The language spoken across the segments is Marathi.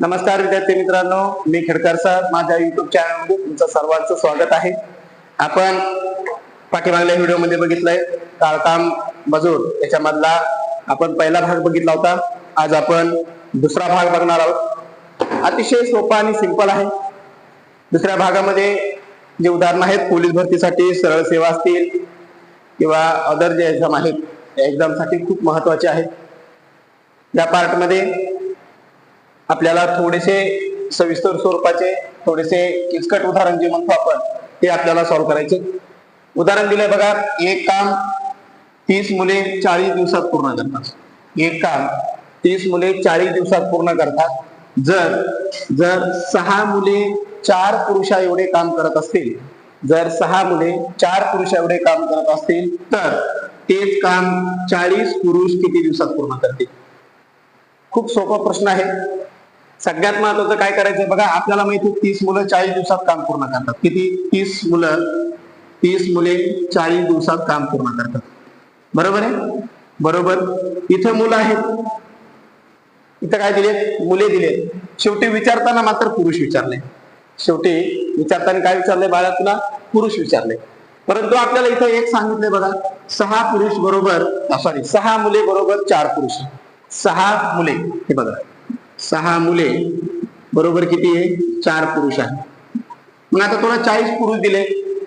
नमस्कार विद्यार्थी मित्रांनो मी खेडकर सर माझ्या युट्यूब चॅनलमध्ये तुमचं सर्वांचं स्वागत आहे. आपण पाठीमागल्या व्हिडिओमध्ये बघितलंय काळकाम मजूर याच्यामधला आपण पहिला भाग बघितला होता. आज आपण दुसरा भाग बघणार आहोत. अतिशय सोपा आणि सिंपल आहे. दुसऱ्या भागामध्ये जे उदाहरणं आहेत पोलीस भरतीसाठी सरळ सेवा असतील किंवा अदर जे एक्झाम आहेत त्या एक्झामसाठी खूप महत्त्वाचे आहेत. या पार्टमध्ये आपल्याला थोडेसे सविस्तर स्वरूपाचे थोडेसे किचकट उदाहरण जे म्हणतो आपण ते आपल्याला सॉल्व्ह करायचे. उदाहरण दिलंय बघा एक काम तीस मुले चाळीस दिवसात पूर्ण करतात. एक काम तीस मुले चाळीस दिवसात पूर्ण करतात. जर जर सहा मुले चार पुरुषा एवढे काम करत असतील जर सहा मुले चार पुरुषा एवढे काम करत असतील तर तेच काम चाळीस पुरुष किती दिवसात पूर्ण करतील? खूप सोपा प्रश्न आहे. सगळ्यात महत्वाचं काय करायचं बघा आपल्याला माहिती तीस मुलं चाळीस दिवसात काम पूर्ण करतात. किती? तीस मुलं. तीस मुले चाळीस दिवसात काम पूर्ण करतात. बरोबर आहे? बरोबर. इथं मुलं आहेत. इथं काय दिले मुले दिले शेवटी विचारताना मात्र पुरुष विचारले. शेवटी विचारताना काय विचारले बाळा तुला? पुरुष विचारले. परंतु आपल्याला इथं एक सांगितले बघा सहा पुरुष बरोबर सॉरी सहा मुले बरोबर चार पुरुष. सहा मुले. हे बघा. सहा मुले बरोबर किती आहे? चार पुरुष आहे मग आता तुला चाळीस पुरुष दिले.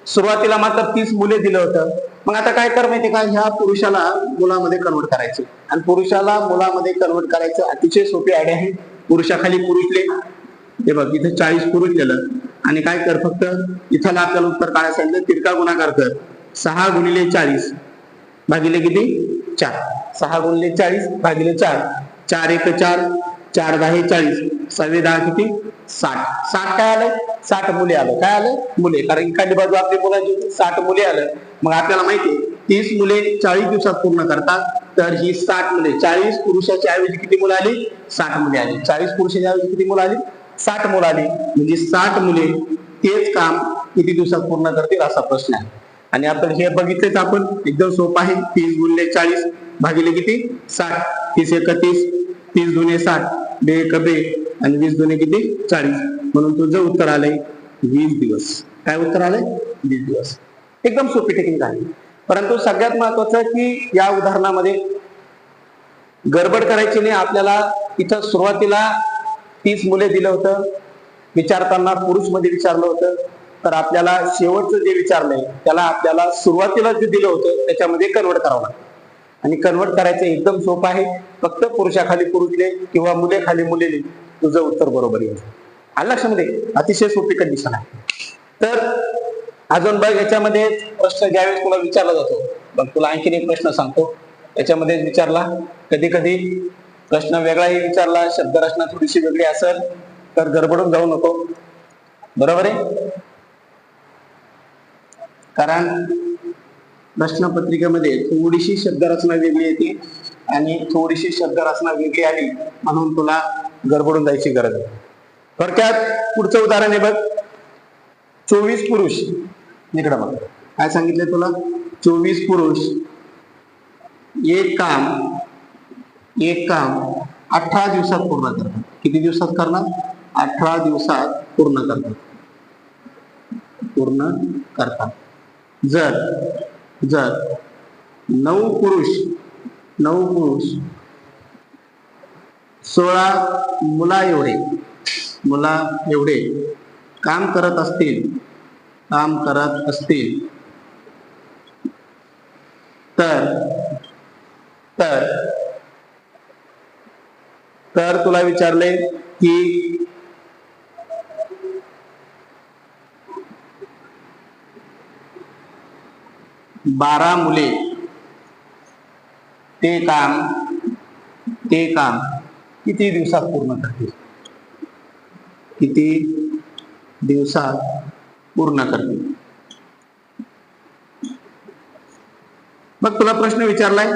सुरुवातीला मात्र तीस मुले दिलं होतं. मग आता काय कर माहिती का? ह्या पुरुषाला मुलामध्ये कन्वर्ट करायचं. आणि पुरुषाला मुलामध्ये कन्वर्ट करायचं अतिशय सोपी आयडिया आहे. पुरुषाखाली पुरुष ले. हे बघ इथे चाळीस पुरुष लिहिलं. आणि काय कर फक्त? इथं आपल्याला उत्तर काय सांगितलं. तिरका गुणाकार कर. सहा गुणिले चाळीस भागिले किती? चार. सहा गुणिले चाळीस भागिले चार. चार एक चार. चार दहा चाळीस सव्वे दहा किती? साठ. साठ काय आलं? साठ मुले आलं. काय आलं? मुले. कारण एखादी बाजू आपली मुलांची साठ मुले आलं. मग आपल्याला माहिती तीस मुले चाळीस दिवसात पूर्ण करतात. तर ही साठ मुले. चाळीस पुरुषाच्या ऐवजी किती मुलं आली? साठ मुले आली. चाळीस पुरुषाच्या ऐवजी किती मुलं आली? साठ मुलं आली. म्हणजे साठ मुले तेच काम किती दिवसात पूर्ण करतील असा प्रश्न आहे. आणि आपण हे बघितलेच आपण. एकदम सोपं आहे. तीस गुणले चाळीस भागिले किती? साठ. तीस एकतीस. तीस दुने साठ. बे कबे आणि वीस दोन्ही किती? चाळीस. म्हणून तुझं उत्तर आलंय वीस दिवस. काय उत्तर आलंय? वीस दिवस. एकदम सोपी टेक्निक आहे. परंतु सगळ्यात महत्वाचं की या उदाहरणामध्ये गडबड करायची नाही. आपल्याला इथं सुरुवातीला तीस मुले दिलं होतं. विचारताना पुरुषमध्ये विचारलं होतं. तर आपल्याला शेवटचं जे विचारलंय त्याला आपल्याला सुरुवातीला जे दिलं होतं त्याच्यामध्ये कन्वर्ट करावं लागतं. आणि कन्वर्ट करायचं एकदम सोपं आहे. फक्त पुरुषाखाली पुरुषले किंवा मुले खाली मुले तुझं उत्तर बरोबर येईल. आलं लक्षामध्ये? अतिशय सोपी कंडिशन आहे. तर अजून बघ याच्यामध्ये प्रश्न ज्यावेळेस तुला विचारला जातो बघ तुला आणखीन एक प्रश्न सांगतो. याच्यामध्ये विचारला कधी कधी प्रश्न वेगळाही विचारला शब्दरचना थोडीशी वेगळी असेल तर गडबडून जाऊ नको. बरोबर आहे? कारण प्रश्नपत्रिकेमध्ये थोडीशी शब्दरचना वेगळी येते आणि थोडीशी शब्दरचना वेगळी आली म्हणून तुला गडबडून जायची गरज आहे थोडक्यात पुढचं उदाहरण आहे बघ. चोवीस पुरुष. इकडं बघ. काय सांगितलं तुला? चोवीस पुरुष. एक काम एक काम अठरा दिवसात पूर्ण करतात. किती दिवसात करणार? अठरा दिवसात पूर्ण करतात. पूर्ण करतात. जर जर नऊ पुरुष नऊ पुरुष सोळा मुला एवढे मुला एवढे काम करत असतील काम करत असतील तर तर तर तुला विचारले की बारा मुले. ते काम ते काम किती दिवसात पूर्ण करतील? किती दिवसात पूर्ण करतील? मग तुला प्रश्न विचारलाय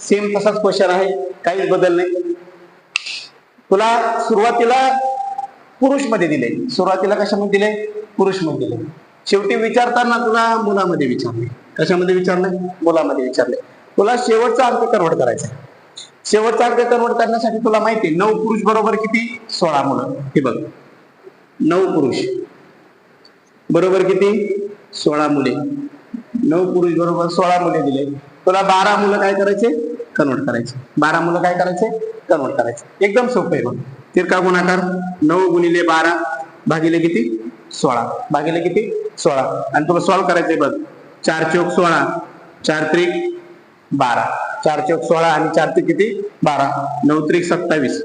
सेम तसाच क्वेश्चन आहे काहीच बदल नाही. तुला सुरुवातीला पुरुषमध्ये दिले. सुरुवातीला कशामध्ये दिले? पुरुषमध्ये दिले. शेवटी विचारताना तुला मुलामध्ये विचारले. कशामध्ये विचारले? मुलामध्ये विचारले. तुला शेवटचा अंक कन्वर्ट करायचा शेवटचा अंक कन्वर्ट करण्यासाठी तुला माहिती आहे नऊ पुरुष बरोबर किती? सोळा मुलं. हे बघ. नऊ पुरुष. बरोबर किती? सोळा मुले. नऊ पुरुष बरोबर सोळा मुले दिले. तुला बारा मुलं काय करायचे? कन्वर्ट करायचे. बारा मुलं काय करायचे? कन्वर्ट करायचे. एकदम सोपं आहे बघ. तिरका गुणाकार. नऊ गुणिले बारा भागिले किती? सोळा. भागिले किती? सोळा. आणि तुला सॉल्व्ह करायचंय बघ. चार चौक सोळा चार त्रिक बारा. चार चौक सोळा आणि चार त्रिक किती? बारा. नऊ त्रिक सत्तावीस.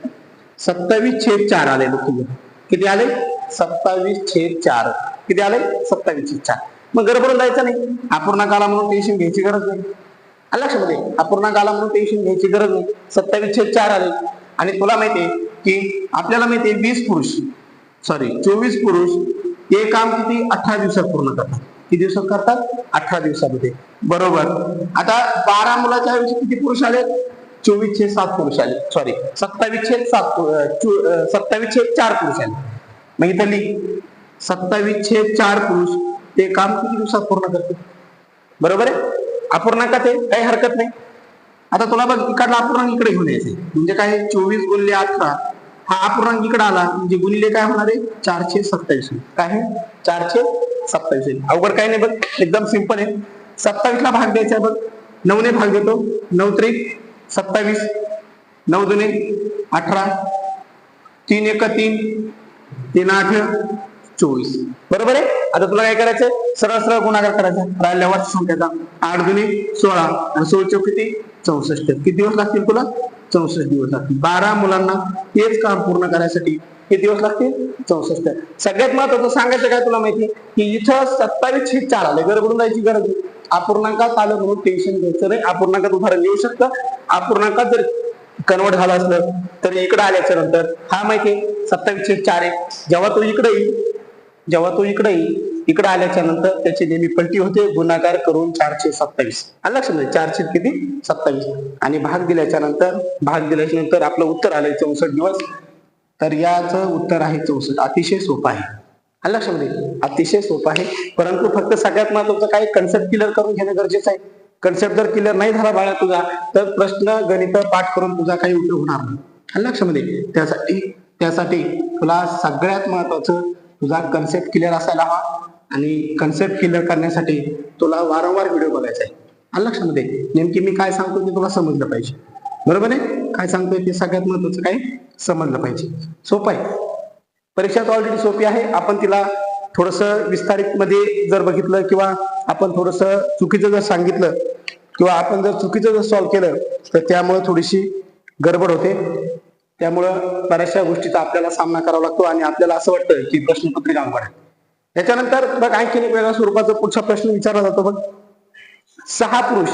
सत्तावीस छेद चार आले तुझे किती आले? सत्तावीस छेद चार. किती आले? सत्तावीस छेद चार. मग गडबडून जायचं नाही. अपूर्णांकाला म्हणून टेन्शन घ्यायची गरज नाही. आलं लक्षामध्ये अपूर्णांकाला म्हणून टेन्शन घ्यायची गरज नाही. सत्तावीस छेद चार आले. आणि तुला माहितीये की आपल्याला माहितीये वीस पुरुष. सॉरी चोवीस पुरुष हे काम किती? अठरा दिवसात पूर्ण करतात. किती दिवसात करतात? अठरा दिवसामध्ये. बरोबर. आता बारा मुलाच्या ऐवजी किती पुरुष आले? चोवीसशे सात पुरुष आले. सॉरी सत्तावीसशे सात सत्तावीसशे चार पुरुष आले. मग इथं सत्तावीसशे चार पुरुष ते काम किती दिवसात पूर्ण करते? बरोबर आहे? अपूर्ण का ते? काही हरकत नाही. आता तुला बघ इकडला अपूर्णांक इकडे घेऊन यायचे म्हणजे काय? चोवीस गुणले अठरा. हा अपूर्णांक इकडे आला. म्हणजे गुणले काय होणार आहे? चारशे सत्तावीस. काय चारशे सत्तावीस येईल. अवघड काही नाही बघ. एकदम सिंपल आहे. सत्तावीस ला भाग द्यायचा बघ. नऊने भाग देतो. नऊ त्रिक सत्तावीस नऊ दुने अठरा तीन एक तीन तीन आठ चोवीस. बरोबर आहे? आता तुला काय करायचंय सरळ सरळ गुणाकार करायचा राहिल्यावर संख्याचा. आठ दुने सोळा. आणि सोळ चौक किती? चौसष्ट. किती दिवस लागतील तुला? चौसष्ट दिवस लागतील. बारा मुलांना तेच काम पूर्ण करायसाठी किती दिवस लागतील? चौसष्ट. सगळ्यात महत्वाचं सांगायचं काय तुला माहिती? की इथं सत्तावीस शीट चार आले. गडबडून जायची गरज नाही. अपूर्णांकात आलं म्हणून टेन्शन घ्यायचं नाही. अपूर्णांकात उदाहरण येऊ शकतं. अपूर्णांकात जर कन्वर्ट झाला असलं तर इकडे आल्याच्यानंतर हा माहिती सत्तावीस शीट चार आहे जेव्हा तो इकडे येईल जेव्हा तो इकडे येईल इकडे आल्याच्यानंतर त्याची नेहमी पलटी होते. गुणाकार करून चारशे सत्तावीस. आलं लक्षात चारशे किती? सत्तावीस. आणि भाग दिल्याच्या नंतर भाग दिल्याच्या नंतर आपलं उत्तर आलंय चौसष्ट दिवस. तर याचं उत्तर आहे चौसष्ट अतिशय सोपं आहे. आलं लक्षामध्ये म्हणजे? अतिशय सोपं आहे. परंतु फक्त सगळ्यात महत्वाचं काय? कन्सेप्ट क्लिअर करून घेणं गरजेचं आहे. कन्सेप्ट जर क्लिअर नाही झाला बाळा तुझा तर प्रश्न गणित पाठ करून तुझा काही उपयोग होणार नाही. लक्षामध्ये म्हणजे? त्यासाठी त्यासाठी तुला सगळ्यात महत्वाचं तुझा कन्सेप्ट क्लिअर असायला हवा. आणि कन्सेप्ट क्लिअर करण्यासाठी तुला वारंवार व्हिडिओ बघायचा आहे. लक्षामध्ये म्हणजे? नेमकी मी काय सांगतो ते तुला समजलं पाहिजे. बरोबर आहे? काय सांगतोय ते सगळ्यात महत्वाचं काय? समजलं पाहिजे. सोपं आहे. परीक्षा तर ऑलरेडी सोपी आहे. आपण तिला थोडस विस्तारित मध्ये जर बघितलं किंवा आपण थोडस चुकीचं जर सांगितलं किंवा आपण जर चुकीचं जर सॉल्व्ह केलं तर त्यामुळे थोडीशी गडबड होते. त्यामुळं बऱ्याचशा गोष्टीचा आपल्याला सामना करावा लागतो आणि आपल्याला असं वाटतं की प्रश्नपत्रिका अवघड आहे. त्याच्यानंतर बघ आणखीन एक वेगळ्या स्वरूपाचा पुढचा प्रश्न विचारला जातो बघ. सहा पुरुष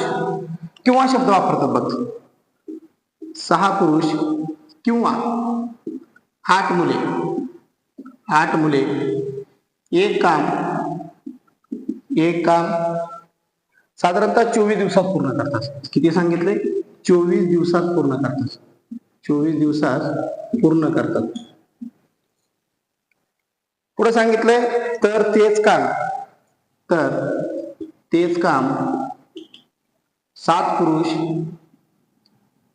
किंवा शब्द वापरतात बघ. सहा पुरुष किंवा आठ मुले. आठ मुले. एक काम एक काम. साधारणतः चोवीस दिवसात पूर्ण करतात. किती सांगितले? चोवीस दिवसात पूर्ण करतात. चोवीस दिवसात पूर्ण करतात. पुढे सांगितलंय तर तेच काम तर तेच काम. सात पुरुष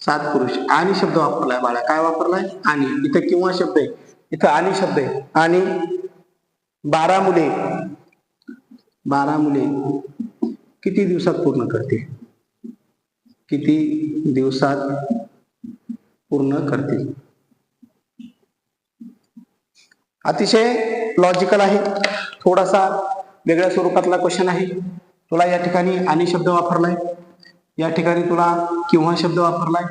सात पुरुष. आणि शब्द वापरलाय बाळा. काय वापरलाय? आणि. इथं किंवा शब्द आहे. इथं आणि शब्द आहे. आणि बारा मुले. बारा मुले. किती दिवसात पूर्ण करतील? किती दिवसात पूर्ण करतील? अतिशय लॉजिकल आहे. थोडासा वेगळ्या स्वरूपातला क्वेश्चन आहे. तुला या ठिकाणी आणि शब्द वापरलाय. या ठिकाणी तुला किंवा शब्द वापरलाय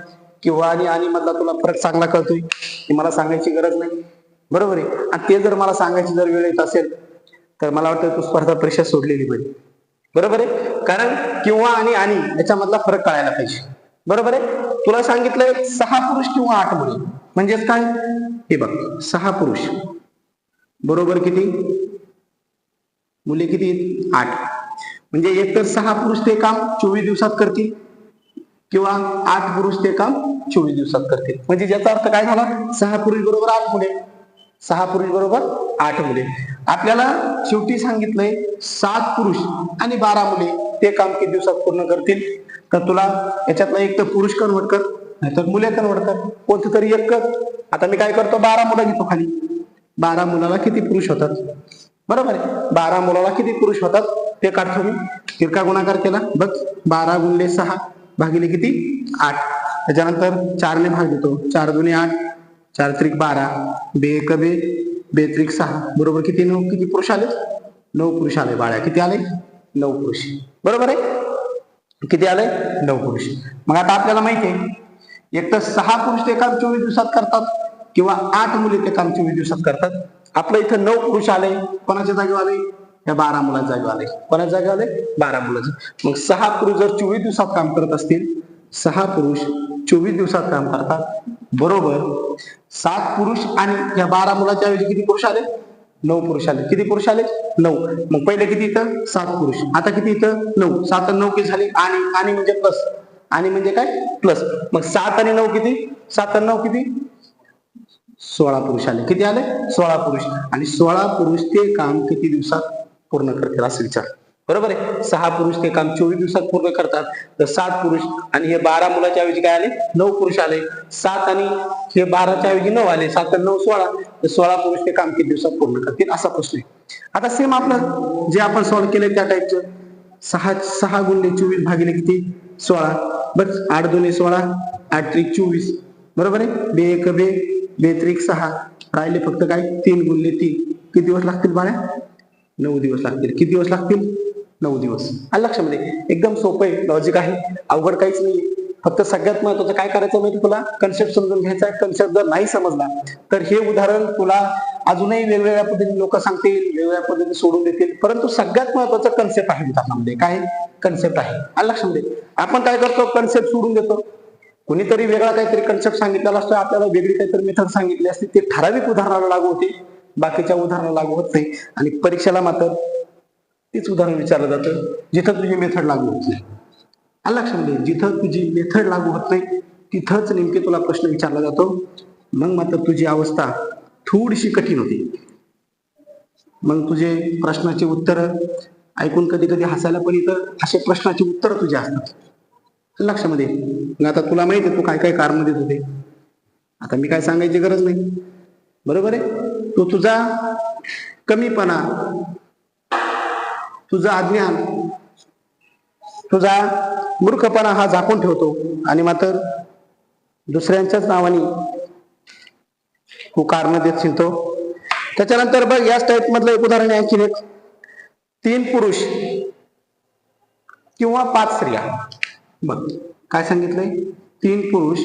किंवा आणि आणि मधला तुला फरक चांगला कळतोय हे मला सांगायची गरज नाही. बरोबर आहे. आणि ते जर मला सांगायची जर वेळ येत असेल तर मला वाटतं तू स्पर्धा परीक्षा सोडलेली पाहिजे बरोबर आहे? कारण किंवा आणि आणि याच्यामधला फरक कळायला पाहिजे. बरोबर आहे? तुला सांगितलंय सहा पुरुष किंवा आठ मुली. म्हणजेच काय? हे बघ सहा पुरुष. बरोबर किती? मुले किती? आहेत? आठ. म्हणजे एक तर सहा पुरुष ते काम चोवीस दिवसात करतील किंवा आठ पुरुष ते काम चोवीस दिवसात करतील. म्हणजे ज्याचा अर्थ काय झाला? सहा पुरुष बरोबर आठ मुले. सहा पुरुष बरोबर आठ मुले. आपल्याला शेवटी सांगितलंय सात पुरुष आणि बारा मुले ते काम किती दिवसात पूर्ण करतील? तर तुला याच्यातला एक तर पुरुष कन्वर्ट कर नाहीतर मुले कन्वर्ट कर. कोणतं तरी एक कर. आता मी काय करतो? बारा मुलं घेतो खाली. बारा मुलाला किती पुरुष होतात? बरोबर आहे. बारा मुलाला किती पुरुष होतात? ते काढतो मी तिरका गुणाकार केला. बघ बारा गुणले सहा भागिले किती? आठ. त्याच्यानंतर चारने भाग देतो. चार दुने आठ. चार त्रिक बारा. बे एक बे. बे त्रिक सहा. बरोबर किती? नऊ. किती पुरुष आले? नऊ पुरुष आले. बाळ्या किती आले? नऊ पुरुष. बरोबर आहे? किती आले? नऊ पुरुष. मग आता आपल्याला माहिती आहे एक तर सहा पुरुष ते काम चोवीस दिवसात करतात किंवा आठ मुली ते काम चोवीस दिवसात करतात. आपलं इथं नऊ पुरुष आले. कोणाच्या जागी आले? या बारा मुलांच्या जागी आले. कोणाच्या जागी आले? बारा मुलाचे मग सहा पुरुष जर चोवीस दिवसात काम करत असतील सहा पुरुष चोवीस दिवसात काम करतात. बरोबर. सात पुरुष आणि या बारा मुलाच्या ऐवजी किती पुरुष आले? नऊ पुरुष आले. किती पुरुष आले? नऊ. मग पहिले किती इथं? सात पुरुष. आता किती इथं? नऊ. सात आणि नऊ किती झाले? आणि आणि म्हणजे प्लस आणि म्हणजे काय? प्लस मग सात आणि नऊ किती? सात आणि नऊ किती? सोळा पुरुष आले. किती आले? सोळा पुरुष. आणि सोळा पुरुष ते काम किती दिवसात पूर्ण करतील असं विचार. बरोबर आहे? सहा पुरुष ते काम चोवीस दिवसात पूर्ण करतात. तर सात पुरुष आणि हे बारा मुलाच्या ऐवजी काय आले? नऊ पुरुष आले. सात आणि हे बाराच्या ऐवजी नऊ आले. सात आणि नऊ सोळा. तर सोळा पुरुष ते काम किती दिवसात पूर्ण करतील असा प्रश्न आहे. आता सेम आपलं जे आपण सॉल्व्ह केले त्या टाईपचं सहा सहा गुणले चोवीस भागिले किती? सोळा. बस आठ दोन्ही सोळा. आठ त्रिक चोवीस. बरोबर आहे? बे एक बे बे त्रिक सहा. राहिले फक्त काय? तीन गुणले तीन. किती दिवस लागतील बाळ्या? नऊ दिवस लागतील. किती दिवस लागतील? नऊ दिवस. आणि लक्षामध्ये म्हणजे एकदम सोपं आहे लॉजिक आहे. अवघड काहीच नाही फक्त सगळ्यात महत्वाचं काय करायचं माहिती तुला? कन्सेप्ट समजून घ्यायचा आहे. कन्सेप्ट जर नाही समजला तर हे उदाहरण तुला अजूनही वेगवेगळ्या पद्धतीने लोक सांगतील वेगवेगळ्या पद्धतीने सोडून देतील. परंतु सगळ्यात महत्त्वाचा कन्सेप्ट आहे उदाहरणामध्ये म्हणजे काय? कन्सेप्ट आहे. आणि लक्षामध्ये म्हणजे आपण काय करतो? कन्सेप्ट सोडून देतो. कोणीतरी वेगळा काहीतरी कन्सेप्ट सांगितलेला असतो आपल्याला वेगळी काहीतरी मेथड सांगितली असते ते ठराविक उदाहरणाला लागू होते. बाकीच्या उदाहरणाला लागू होत नाही. आणि परीक्षेला मात्र तेच उदाहरण विचारलं जातं जिथं तुझी मेथड लागू होत नाही. आलं लक्षामध्ये जिथं तुझी मेथड लागू होत नाही तिथंच नेमके तुला प्रश्न विचारला जातो. मग मात्र तुझी अवस्था थोडीशी कठीण होती. मग तुझे प्रश्नाचे उत्तर ऐकून कधी कधी हसायला पण इथं असे प्रश्नाचे उत्तर तुझे असतात लक्षामध्ये मग आता तुला माहिती तू काय काय कारण देत होते. आता मी काय सांगायची गरज नाही. बरोबर आहे? तो तुझा कमीपणा तुझं अज्ञान तुझा मूर्खपणा हा झाकून ठेवतो. आणि मात्र दुसऱ्यांच्याच नावाने तू कारण देत शिरतो त्याच्यानंतर बघ याच टाईप मधलं एक उदाहरण आहे की एक. तीन पुरुष किंवा पाच स्त्रिया. बघ काय सांगितलंय? तीन पुरुष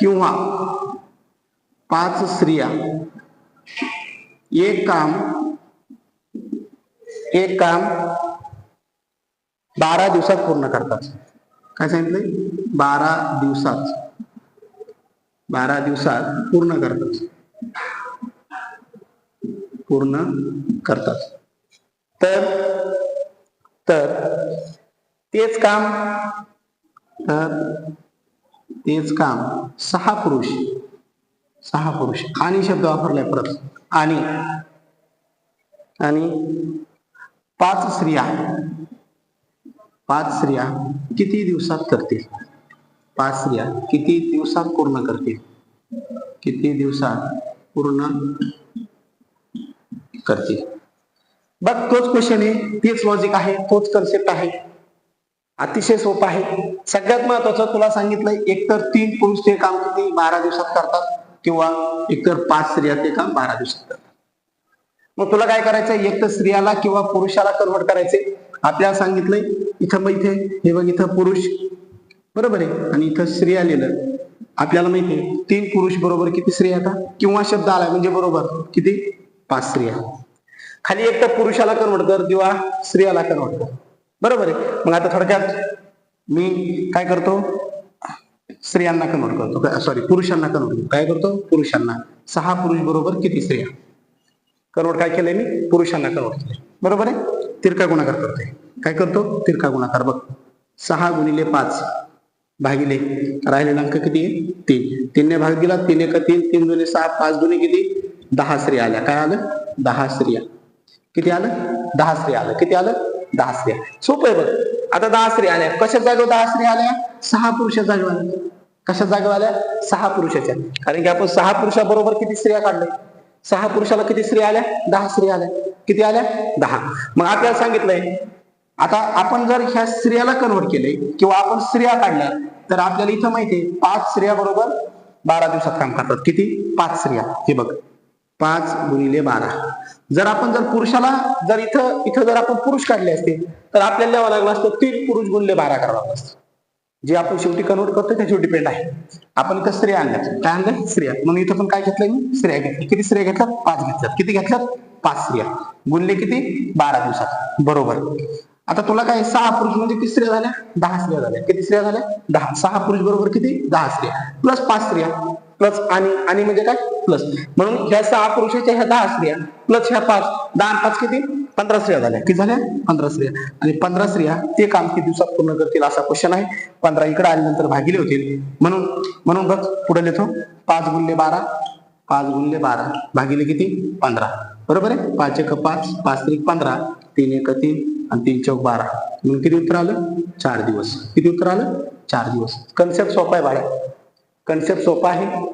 किंवा पाच स्त्रिया. एक काम एक काम बारा दिवसात पूर्ण करतात. काय सांगितलंय? बारा दिवसात. बारा दिवसात पूर्ण करतात. पूर्ण करतात. तर तर तेच काम तर तेच काम. सहा पुरुष. सहा पुरुष. आणि शब्द वापरलाय परत. आणि आणि पाच स्त्रिया. पाच स्त्रिया किती दिवसात करतील? पाच स्त्रिया किती दिवसात पूर्ण करतील? किती दिवसात पूर्ण करतील? बघ तोच क्वेश्चन आहे. तेच लॉजिक आहे. तोच कन्सेप्ट आहे. अतिशय सोपं आहे. सगळ्यात महत्वाचं तुला सांगितलंय एकतर तीन पुरुष ते काम किती? बारा दिवसात करतात किंवा एकतर पाच स्त्रिया ते काम बारा दिवसात करतात. मग तुला काय करायचंय? एक तर स्त्रियाला किंवा पुरुषाला कन्वर्ट करायचे आपल्याला सांगितलंय इथं मग इथे हे बघ इथं पुरुष. बरोबर आहे? आणि इथं स्त्रिया लिहिलं. आपल्याला माहिती आहे तीन पुरुष बरोबर किती स्त्रिया आता किंवा शब्द आला म्हणजे बरोबर. किती? पाच स्त्रिया. खाली एक तर पुरुषाला कन्वर्ट कर किंवा स्त्रियाला कन्वर्ट कर. बरोबर आहे. मग आता थोडक्यात मी काय करतो? स्त्रियांना कन्वर्ट करतो. सॉरी पुरुषांना कन्वर्ट करतो. काय करतो? पुरुषांना. सहा पुरुष बरोबर किती स्त्रिया? कन्वर्ट काय केलंय मी? पुरुषांना कन्वर्ट केलंय. बरोबर आहे? तिरका गुणाकार करतोय काय करतो? तिरका गुणाकार. बघ सहा गुणिले पाच भागिले राहिलेला अंक किती आहे? तीन. तीनने भाग दिला तीन एक तीन तीन दोन्ही सहा पाच दोन्ही किती? दहा स्त्रिया आल्या. काय आलं? दहा स्त्रिया. किती आलं? दहा स्त्रिया आलं किती आलं? दहा स्त्रिया सोपं आहे बघ. आता दहा स्त्रिया आल्या. कशा जागेवर दहा स्त्रिया आल्या? सहा पुरुषा जागेवर आल्या. कशा जागेवर आल्या? सहा पुरुषाच्या. कारण की आपण सहा पुरुषाबरोबर किती स्त्रिया काढल्या? सहा पुरुषाला किती स्त्रिया आल्या? दहा स्त्रिया आल्या. किती आल्या? दहा. मग आपल्याला सांगितलंय आता आपण जर ह्या स्त्रियाला कन्वर्ट केले किंवा आपण स्त्रिया काढल्या तर आपल्याला इथं माहितीये पाच स्त्रिया बरोबर बारा दिवसात काम करतात. किती? पाच स्त्रिया. हे बघ. पाच गुणिले बारा. जर आपण जर पुरुषाला जर इथं इथं जर आपण पुरुष काढले असते तर आपल्याला लिहावं लागलं असतं तीन पुरुष गुणले बारा करावं लागलं असतं. जे आपण शेवटी कन्वर्ट करतो त्याच्यावर डिपेंड आहे. आपण इथं स्त्रिया आणल्या काय आणलं स्त्रिया. म्हणून इथं पण काय घेतलंय मी? स्त्रिया घेतल्या किती स्त्रिया घेतल्यात? पाच घेतल्यात. किती घेतल्यात? पाच स्त्रिया. गुणले किती? बारा दिवसात. बरोबर. आता तुला काय सहा पुरुष म्हणजे किती स्त्रिया झाल्या? दहा स्त्रिया झाल्या. किती स्त्रिया झाल्या? दहा. सहा पुरुष बरोबर किती? दहा स्त्रिया. प्लस पाच स्त्रिया. प्लस आणि आणि म्हणजे काय? प्लस. म्हणून ह्या सहा पुरुषाच्या ह्या दहा स्त्रिया. प्लस ह्या पाच. दहा आणि पाच किती? पंधरा स्त्रिया झाल्या. किती झाल्या? पंधरा स्त्रिया. आणि पंधरा स्त्रिया ते काम किती दिवसात पूर्ण करतील असा क्वेश्चन आहे. पंधरा इकडे आल्यानंतर भागिले होतील. म्हणून म्हणून बघ पुढे लिहितो. पाच गुणले बारा पाच गुणले बारा. भागिले किती? पंधरा. बरोबर आहे? पाच एक पाच पाच त्रिक पंधरा. तीन एक तीन आणि तीन चौक बारा. म्हणून किती उत्तर आलं? चार दिवस. किती उत्तर आलं? चार दिवस. कन्सेप्ट सोपा आहे बाळा. कन्सेप्ट सोपा आहे.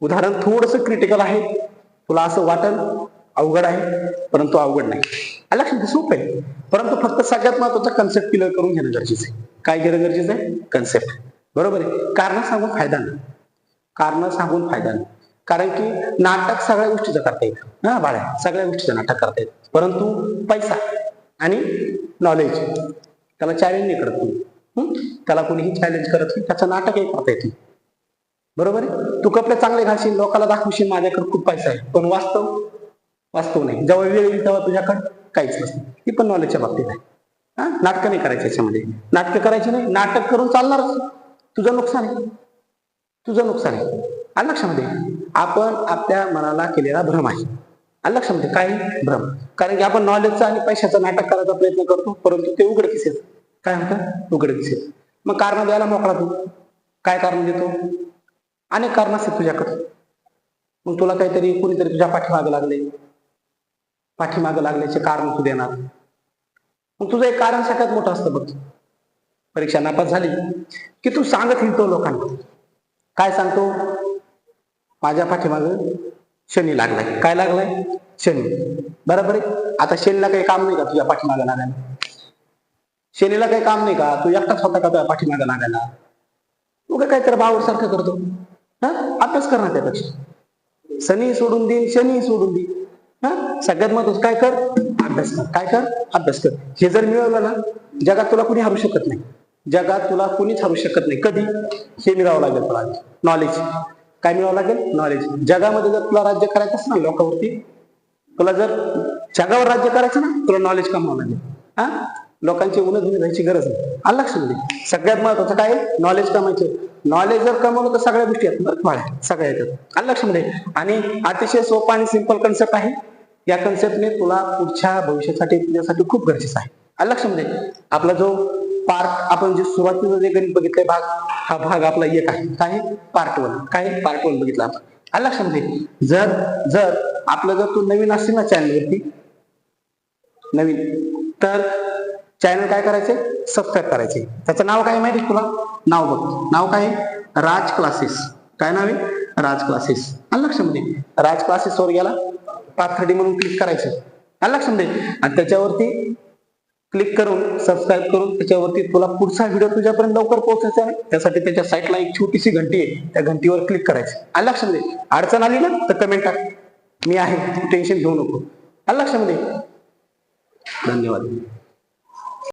उदाहरण थोडस क्रिटिकल आहे. तुला असं वाटल अवघड आहे परंतु अवघड नाही. लक्षात घे, सोपं आहे. परंतु फक्त सगळ्यात महत्त्वाचा कन्सेप्ट क्लिअर करून घेणं गरजेचं आहे. काय घेणं गरजेचं आहे? कन्सेप्ट बरोबर आहे? कारण सांगून फायदा नाही. कारण सांगून फायदा नाही. कारण की नाटक सगळ्या गोष्टीचं करता येतं. हा बाळ्या सगळ्या गोष्टीचं नाटक करता येतं. परंतु पैसा आणि नॉलेज त्याला चॅलेंज नाही करत कोणी. त्याला कोणीही चॅलेंज करत नाही. त्याचं नाटकही करता येत नाही. बरोबर आहे? तू कपडे चांगले घालशील लोकांना दाखवशील माझ्याकडे खूप पैसा आहे. पण वास्तव वास्तव नाही. जेव्हा वेळ येईल तेव्हा तुझ्याकडे काहीच नसतं. ही पण नॉलेजच्या बाबतीत आहे. हा? नाटकं नाही करायची याच्यामध्ये. नाटकं करायची नाही. नाटक करून चालणारच. तुझं नुकसान आहे. तुझं नुकसान आहे. आणि लक्षामध्ये? आपण आपल्या मनाला केलेला भ्रम आहे. आणि लक्षामध्ये? काय? भ्रम. कारण की आपण नॉलेजचं आणि पैशाचं नाटक करायचा प्रयत्न करतो परंतु ते उघड दिसेल. काय म्हणतात? उघड दिसेल. मग कारण द्यायला मोकळा तू. काय कारण देतो? अनेक कारण असतात तुझ्याकडे. मग तुला काहीतरी कुणीतरी तुझ्या पाठीमागं लागले. पाठीमागं लागल्याचे कारण तू देणार. मग तुझं एक कारण सगळ्यात मोठं असतं बघ. परीक्षा नापास झाली की तू सांगत हिंडतो लोकांना. काय सांगतो? माझ्या पाठीमागं शनी लागलाय. काय लागलाय? शनी. बरोबर आहे? आता शनीला काही काम नाही का तुझ्या पाठीमागं लागायला? शनीला काही काम नाही का? तू एकटाच होता का तुझ्या पाठीमागं लागायला? तू काय काहीतरी बावर सारखं करतो. हा? अभ्यास कर ना त्यापेक्षा. शनी सोडून दे शनी सोडून दे. हा? सगळ्यात महत्वाचं काय कर? अभ्यास कर. काय कर? अभ्यास कर. हे जर मिळवलं ना जगात तुला कुणी हरू शकत नाही. जगात तुला कुणीच हरू शकत नाही. कधी? हे मिळावं लागेल तुला नॉलेज काय मिळावं लागेल? नॉलेज जगामध्ये जर तुला राज्य करायचं असेल ना लोकांवरती तुला जर जगावर राज्य करायचं ना तुला नॉलेज कमावं लागेल. हा? लोकांची उन्हा धुणी जायची गरज नाही. आलं लक्षामध्ये सगळ्यात महत्वाचं काय? नॉलेज कमायचं. नॉलेज जर कमवलं तर सगळ्या गोष्टी आहेत. बरं बाळा, सगळ्या येतात आलं लक्षामध्ये आणि अतिशय सोपा आणि सिंपल कन्सेप्ट आहे. या कन्सेप्टने तुला पुढच्या भविष्यासाठी तुझ्यासाठी खूप गरजेचं आहे. आलं लक्षामध्ये आपला जो पार्ट आपण जे सुरुवातीला जे गणित बघितलंय भाग हा भाग आपला एक आहे. काय पार्ट वन. काय पार्ट वन बघितला आपण. आलं लक्षामध्ये जर जर आपलं जर तू नवीन असेल ना चॅनलवरती नवीन तर चॅनल काय करायचे? सबस्क्राईब करायचे. त्याचं नाव काय माहिती तुला? नाव बघ. नाव काय आहे? राज क्लासेस. काय नाव आहे? राज क्लासेस. आलं लक्षामध्ये राज क्लासेसवर गेला. पाच थर्टी म्हणून क्लिक करायचं. आलं लक्षामध्ये आणि त्याच्यावरती क्लिक करून सबस्क्राईब करून त्याच्यावरती तुला पुढचा व्हिडिओ तुझ्यापर्यंत लवकर पोहोचायचा आहे. त्यासाठी त्याच्या साईटला एक छोटीशी घंटी आहे. त्या घंटीवर क्लिक करायचं. लक्ष लक्षामध्ये अडचण आली ना तर कमेंट टाक. मी आहे. टेन्शन घेऊ नको. आलं लक्षामध्ये धन्यवाद.